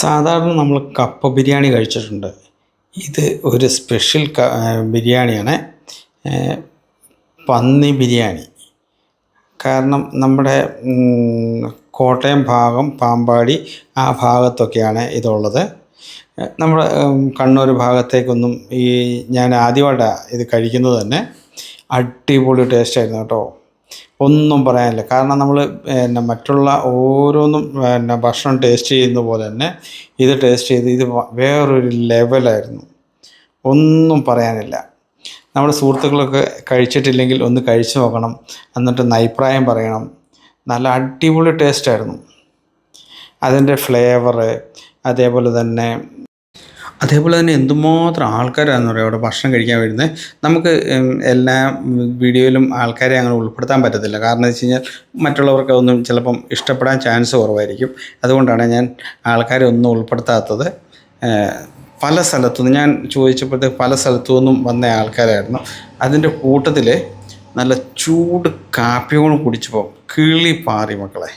സാധാരണ നമ്മൾ കപ്പ ബിരിയാണി കഴിച്ചിട്ടുണ്ട്. ഇത് ഒരു സ്പെഷ്യൽ ബിരിയാണിയാണ്. പന്നി ബിരിയാണി. കാരണം നമ്മുടെ കോട്ടയം ഭാഗം പാമ്പാടി ആ ഭാഗത്തൊക്കെയാണ് ഇതുള്ളത്. നമ്മുടെ കണ്ണൂർ ഭാഗത്തേക്കൊന്നും ഈ ഞാൻ ആദ്യമായിട്ടാണ് ഇത് കഴിക്കുന്നത് തന്നെ. അടിപൊളി ടേസ്റ്റായിരുന്നു കേട്ടോ. ഒന്നും പറയാനില്ല. കാരണം നമ്മൾ പിന്നെ മറ്റുള്ള ഓരോന്നും പിന്നെ ഭക്ഷണം ടേസ്റ്റ് ചെയ്യുന്ന പോലെ തന്നെ ഇത് ടേസ്റ്റ് ചെയ്ത് ഇത് വേറൊരു ലെവലായിരുന്നു. ഒന്നും പറയാനില്ല. നമ്മൾ സുഹൃത്തുക്കളൊക്കെ കഴിച്ചിട്ടില്ലെങ്കിൽ ഒന്ന് കഴിച്ചു നോക്കണം. എന്നിട്ട് നൈപ്രായം പറയണം. നല്ല അടിപൊളി ടേസ്റ്റായിരുന്നു അതിന്റെ ഫ്ലേവറ് അതേപോലെ തന്നെ അതേപോലെ തന്നെ എന്തുമാത്രം ആൾക്കാരാണെന്ന് പറയുക അവിടെ ഭക്ഷണം കഴിക്കാൻ വരുന്നത്? നമുക്ക് എല്ലാ വീഡിയോയിലും ആൾക്കാരെ അങ്ങനെ ഉൾപ്പെടുത്താൻ പറ്റത്തില്ല. കാരണം എന്ന് വെച്ച് കഴിഞ്ഞാൽ മറ്റുള്ളവർക്ക് അതൊന്നും ചിലപ്പം ഇഷ്ടപ്പെടാൻ ചാൻസ് കുറവായിരിക്കും. അതുകൊണ്ടാണ് ഞാൻ ആൾക്കാരെ ഒന്നും ഉൾപ്പെടുത്താത്തത്. പല സ്ഥലത്തുനിന്ന് ഞാൻ ചോദിച്ചപ്പോഴത്തേക്ക് പല സ്ഥലത്തു നിന്നും വന്ന ആൾക്കാരായിരുന്നു. അതിന്റെ കൂട്ടത്തിൽ നല്ല ചൂട് കാപ്പിയോളം കുടിച്ചപ്പോൾ കിളി പാറി മക്കളെ.